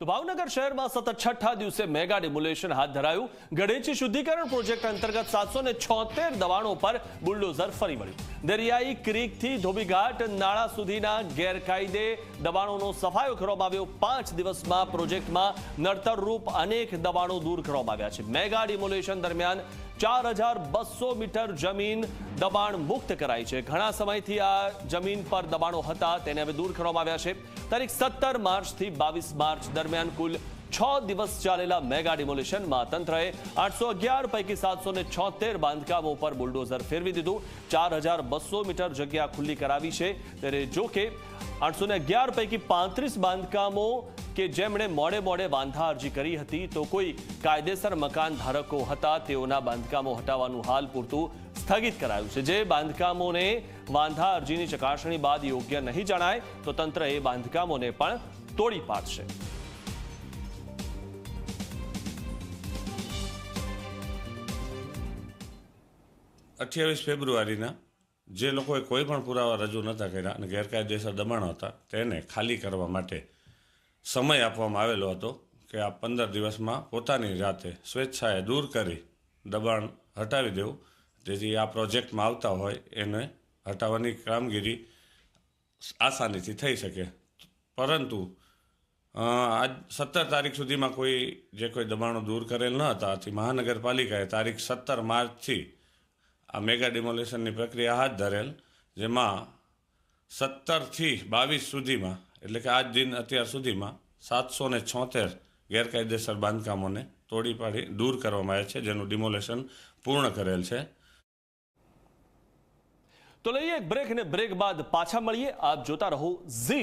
તો ભાવનગર શહેરમાં સતત છઠ્ઠા દિવસે મેગા ડિમોલેશન હાથ ધરાયું. ગણેશી શુદ્ધિકરણ પ્રોજેક્ટ અંતર્ગત સાતસો ને છોતેર દબાણો પર બુલડોઝર ફરી વળ્યું દરિયાઈ ક્રીકથી ધોબીઘાટ નાળા સુધીના ગેરકાયદે દબાણોનો સફાયો કરવામાં આવ્યો. પાંચ દિવસમાં પ્રોજેક્ટમાં નડતરરૂપ અનેક દબાણો દૂર કરવામાં આવ્યા છે. મેગા ડિમોલેશન દરમિયાન ચાર હજાર બસો મીટર જમીન દબાણ મુક્ત કરાઈ છે. ઘણા સમયથી આ જમીન પર દબાણો હતા, તેને હવે દૂર કરવામાં આવ્યા છે. તારીખ સત્તર માર્ચથી બાવીસ માર્ચ દરમિયાન કુલ છ દિવસ ચાલેલા મેગા ડિમોલિશનમાં તંત્રએ આઠસો અગિયાર પૈકી સાતસો ને છોતેર બાંધકામો પર બુલડોઝર ફેરવી દીધું. ચાર હજાર બસો મીટર જગ્યા ખુલ્લી કરાવી છે. ત્યારે જો આઠસો ને અગિયાર પૈકી પાંત્રીસ બાંધકામો કે જેમણે મોડે મોડે બાંધા અરજી કરી હતી, તો કોઈ કાયદેસર મકાન ધારકો હતા, તેઓના બાંધકામો હટાવવાનું હાલ પૂરતું સ્થગિત કરાયું છે. જે બાંધકામોને વાંધા અરજીની ચકાસણી બાદ યોગ્ય નહીં જણાય, તો તંત્ર એ બાંધકામોને પણ તોડી પાડશે. અઠ્યાવીસ ફેબ્રુઆરીના જે લોકોએ કોઈ પણ પુરાવા રજૂ નહોતા કર્યા અને ગેરકાયદેસર દબાણો હતા, તેને ખાલી કરવા માટે સમય આપવામાં આવેલો હતો કે આ પંદર દિવસમાં પોતાની જાતે સ્વેચ્છાએ દૂર કરી દબાણ હટાવી દેવું. જેથી આ પ્રોજેક્ટમાં આવતા હોય એને હટાવવાની કામગીરી આસાનીથી થઈ શકે. પરંતુ આજ સત્તર તારીખ સુધીમાં કોઈ, જે કોઈ દબાણો દૂર કરેલ ન હતા, આથી મહાનગરપાલિકાએ તારીખ સત્તર માર્ચથી આ મેગા ડિમોલેશનની પ્રક્રિયા હાથ ધરેલ, જેમાં સત્તરથી બાવીસ સુધીમાં, એટલે કે આજ દિન અત્યાર સુધીમાં સાતસો ને છોતેર ગેરકાયદેસર બાંધકામોને તોડી પાડી, દૂર કરવામાં આવ્યા છે, જેનું ડિમોલેશન પૂર્ણ કરેલ છે. તો લઈએ બ્રેક અને બ્રેક બાદ પાછા મળીએ. આપ જોતા રહો ઝી